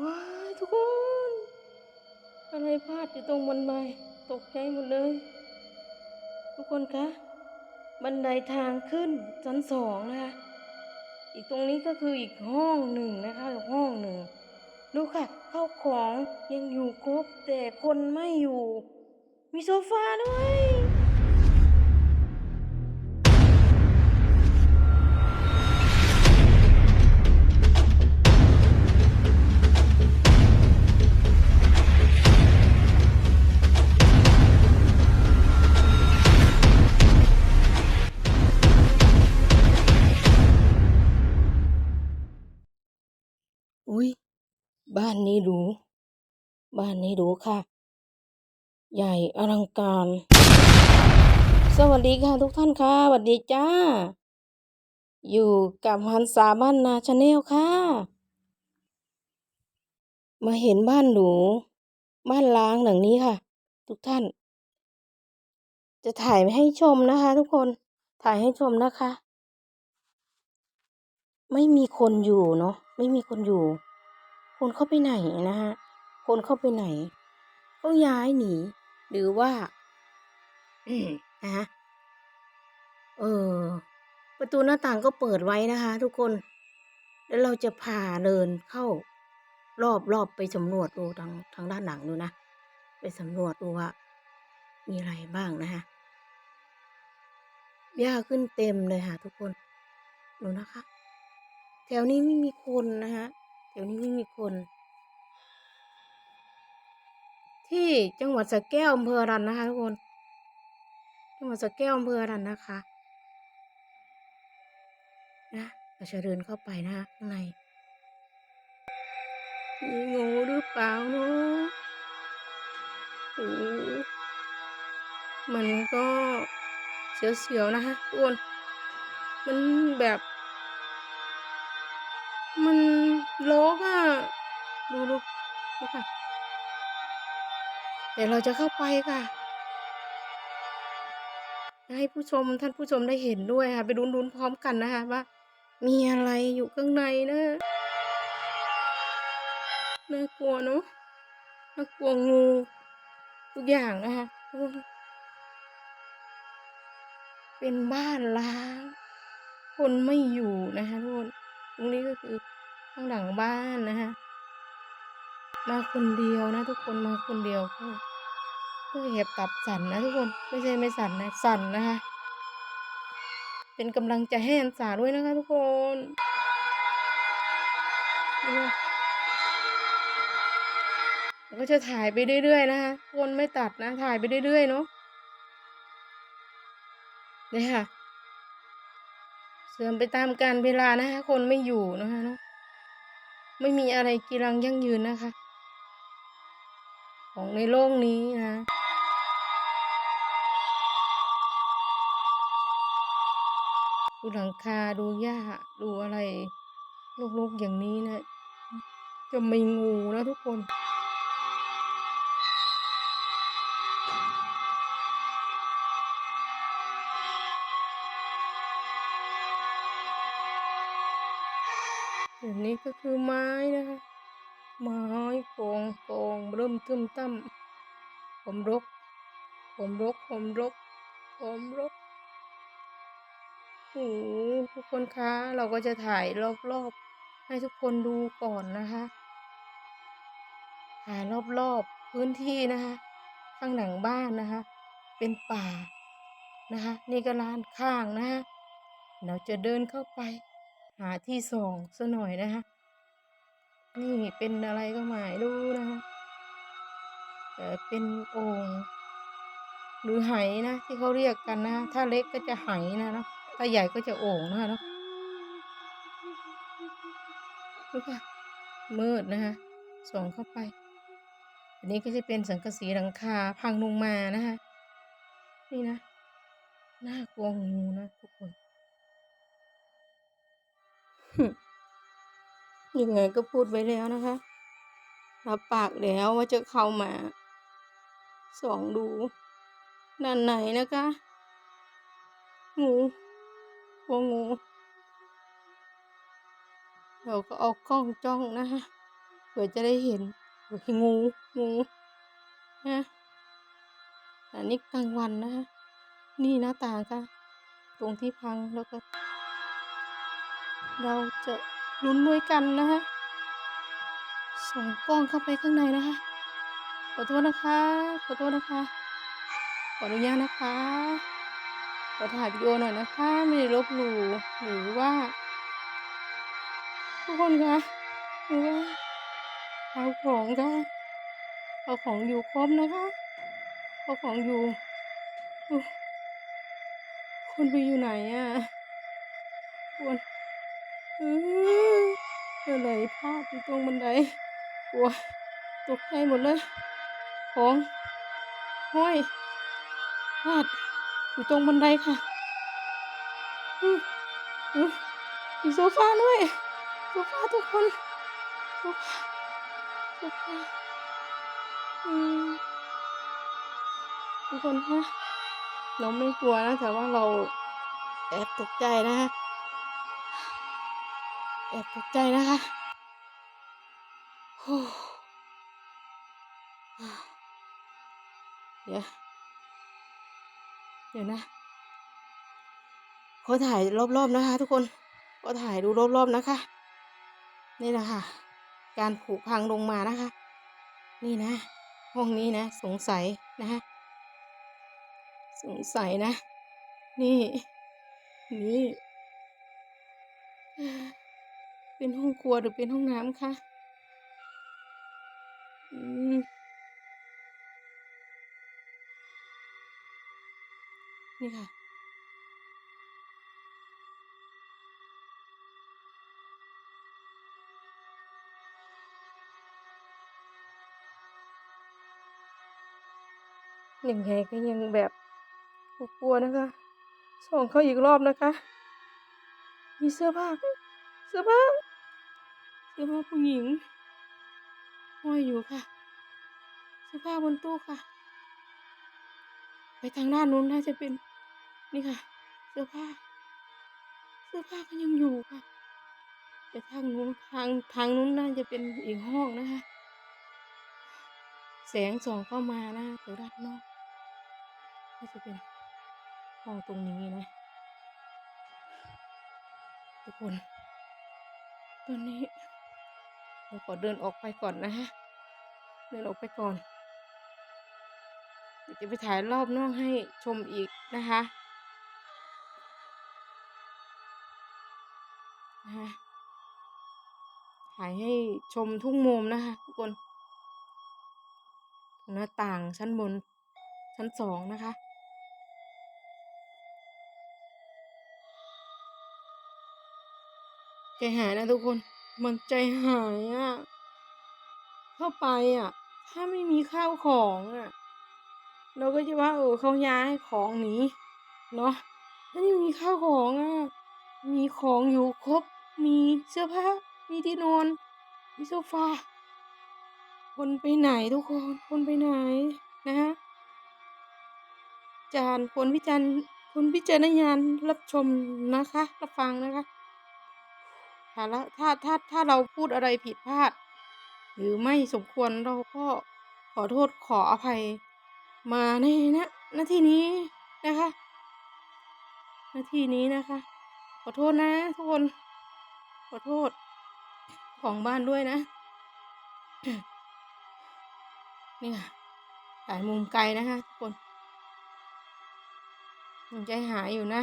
ว้าทุกคน อะไรพลาดอยู่ตรงบันไดตกใจหมดเลย ทุกคนคะ บันไดทางขึ้นชั้นสองนะคะ อีกตรงนี้ก็คืออีกห้องหนึ่งนะคะอีกห้องหนึ่งดูค่ะข้าวของยังอยู่ครบแต่คนไม่อยู่ มีโซฟาด้วย บ้านนี้หรูบ้านนี้หรูค่ะ ใหญ่อลังการ สวัสดีค่ะทุกท่านค่ะสวัสดีจ้า อยู่กับฮันสาบ้านนาชาแนลค่ะ มาเห็นบ้านหรูบ้านล้างหลังนี้ค่ะ ทุกท่าน จะถ่ายให้ชมนะคะ ทุกคนถ่ายให้ชมนะคะ ไม่มีคนอยู่เนาะไม่มีคนอยู่ คนเข้าไปไหนนะฮะ คนเข้าไปไหนก็ย้ายหนี หรือว่า อืมนะฮะ เออ ประตูหน้าต่างก็เปิดไว้นะคะ ทุกคน แล้วเราจะพาเดินเข้า รอบรอบไปสำรวจดูทางทางด้านหลังดูนะ ไปสำรวจดูว่า มีอะไรบ้างนะคะหญ้าขึ้นเต็มเลยค่ะ ทุกคน ดูนะคะ แถวนี้ไม่มีคนนะฮะ แถวนี้ไม่มีคน ที่จังหวัดสระแก้วอำเภอรันนะคะทุกคน จังหวัดสระแก้วอำเภอรันนะคะนะเราจะเดินเข้าไปนะคะข้างในมีงูหรือเปล่าเนาะโอ้มันก็เสียวๆนะคะทุกคน มันแบบ มัน โลกอะดูดูดูค่ะเดี๋ยวเราจะเข้าไปค่ะ ให้ผู้ชมท่านผู้ชมได้เห็นด้วยค่ะ ไปลุ้นๆพร้อมกันนะคะว่า มีอะไรอยู่ข้างในนะน่ากลัวเนาะน่ากลัวงูทุกอย่างนะคะเป็นบ้านล้าง คนไม่อยู่นะคะทุกคนตรงนี้ก็คือ ข้างหลังบ้านนะคะมาคนเดียวนะ ทุกคนมาคนเดียวก็ก็เหยียบตับสั่นนะทุกคนไม่ใช่ไม่สั่นนะสั่นนะคะ เป็นกำลังใจให้อันสาด้วยนะคะทุกคนก็จะถ่ายไปเรื่อยๆนะคะคนไม่ตัดนะ ถ่ายไปเรื่อยๆเนาะเนี่ค่ะ เสื่อมไปตามกาลเวลานะคะ คนไม่อยู่นะคะเนาะ ไม่มีอะไรกีรังยั่งยืนนะคะ ของในโลกนี้นะดูหลังคาดูหญ้าดูอะไรลกๆอย่างนี้นะ จะมีงูนะทุกคน นี้ก็คือไม้นะคะไม้โกงโกงเริ่มทึมตั้มผมรกผมรกผมรกผมรกโอ้โหทุกคนคะเราก็จะถ่ายรอบๆ ให้ทุกคนดูก่อนนะคะ ถ่ายรอบๆพื้นที่นะคะ ข้างหลังบ้านนะคะ เป็นป่านะคะ นี่ก็ร้านข้างนะคะเราจะเดินเข้าไป หาที่ส่องซะหน่อยนะคะ นี่เป็นอะไรก็ไม่รู้นะคะแต่เป็นโอ่งหรือไหนะที่เขาเรียกกันนะถ้าเล็กก็จะไหนะเนาะถ้าใหญ่ก็จะโอ่งนะคะเนาะดูค่ะมืดนะคะส่องเข้าไป อันนี้ก็จะเป็นสังกะสีหลังคาพังลงมานะคะนี่นะน่ากลัวงูนะทุกคน ยังไงก็พูดไว้แล้วนะคะ รับปากแล้วว่าจะเข้ามา สองดูด้านไหนนะคะ งูกลัวงู เราก็เอากล้องจ้องนะคะเผื่อจะได้เห็นโอ้ยงูงูนะอันนี้กลางวันนะคะนี่หน้าต่างค่ะ ตรงที่พังแล้วก็ เราจะลุ้นด้วยกันนะคะส่องกล้องเข้าไปข้างในนะคะขอโทษนะคะ ขอโทษนะคะ ขออนุญาตนะคะ ขอถ่ายวิดีโอหน่อยนะคะ ไม่ได้ลบหลู่หรือว่า ทุกคนคะหรือว่าเอาของค่ะเอาของอยู่ครบนะคะเอาของอยู่อุ๊ยคนไปอยู่ไหนอะคน อืออะไรพลาดอยู่ตรงบันไดกลัวตกใจหมดเลย ของห้อยพลาดอยู่ตรงบันไดค่ะอืออือมีโซฟาด้วยโซฟาทุกคนโซฟาโซฟาทุกคนคะเราไม่กลัวนะแต่ว่าเราแอบตกใจนะคะ แอบตกใจนะคะโอ้เดี๋ยว เดี๋ยวนะ ขอถ่ายรอบๆนะคะ ทุกคน ก็ถ่ายดูรอบๆนะคะ นี่แหละค่ะการผุพังลงมานะคะ นี่นะ ห้องนี้นะ สงสัยนะคะสงสัยนะ นี่ นี่ เป็นห้องครัวหรือเป็นห้องน้ำคะนี่ค่ะ ยังไงก็ยังแบบกลัวนะคะ ส่องเข้าอีกรอบนะคะ มีเสื้อผ้า เสื้อผ้า เสื้อผ้าผู้หญิงห้อยอยู่ค่ะ เสื้อผ้าบนตู้ค่ะ ไปทางด้านนู้นน่าจะเป็น นี่ค่ะ เสื้อผ้า เสื้อผ้าก็ยังอยู่ค่ะแต่ทางนู้นทางทางนู้นน่าจะเป็นอีกห้องนะคะ แสงส่องเข้ามานะจากด้านนอกก็จะเป็นห้องตรงนี้นะ ทุกคน ตอนนี้ ราขอเดินออกไปก่อนนะฮะ เดินออกไปก่อน เดี๋ยวจะไปถ่ายรอบนอกให้ชมอีกนะคะนะคะถ่ายให้ชมทุ่งมุมนะคะทุกคนหน้าต่างชั้นบนชั้นสองนะคะใจหายนะทุกคน มันใจหายอะ่ะ เข้าไปอะ ถ้าไม่มีข้าวของอะ เราก็จะว่าเออเขาย้ายของหนีเนาะถ้าไม่มีข้าวของอะ มีของอยู่ครบ มีเสื้อผ้า มีที่นอน มีโซฟา คนไปไหนทุกคน คนไปไหนนะฮะ จานคนวิจารณ์คนวิจารณญาณรับชมนะคะ รับฟังนะคะ ถ้าถ้าถ้าถ้าเราพูดอะไรผิดพลาด หรือไม่สมควรเราก็ขอโทษขออภัย มาในนะหน้าที่นี้นะคะหน้าที่นี้นะคะ ขอโทษนะทุกคน ขอโทษของบ้านด้วยนะ นี่ค่ะถ่ายมุมไกลนะคะทุกคนยังใจหายอยู่นะ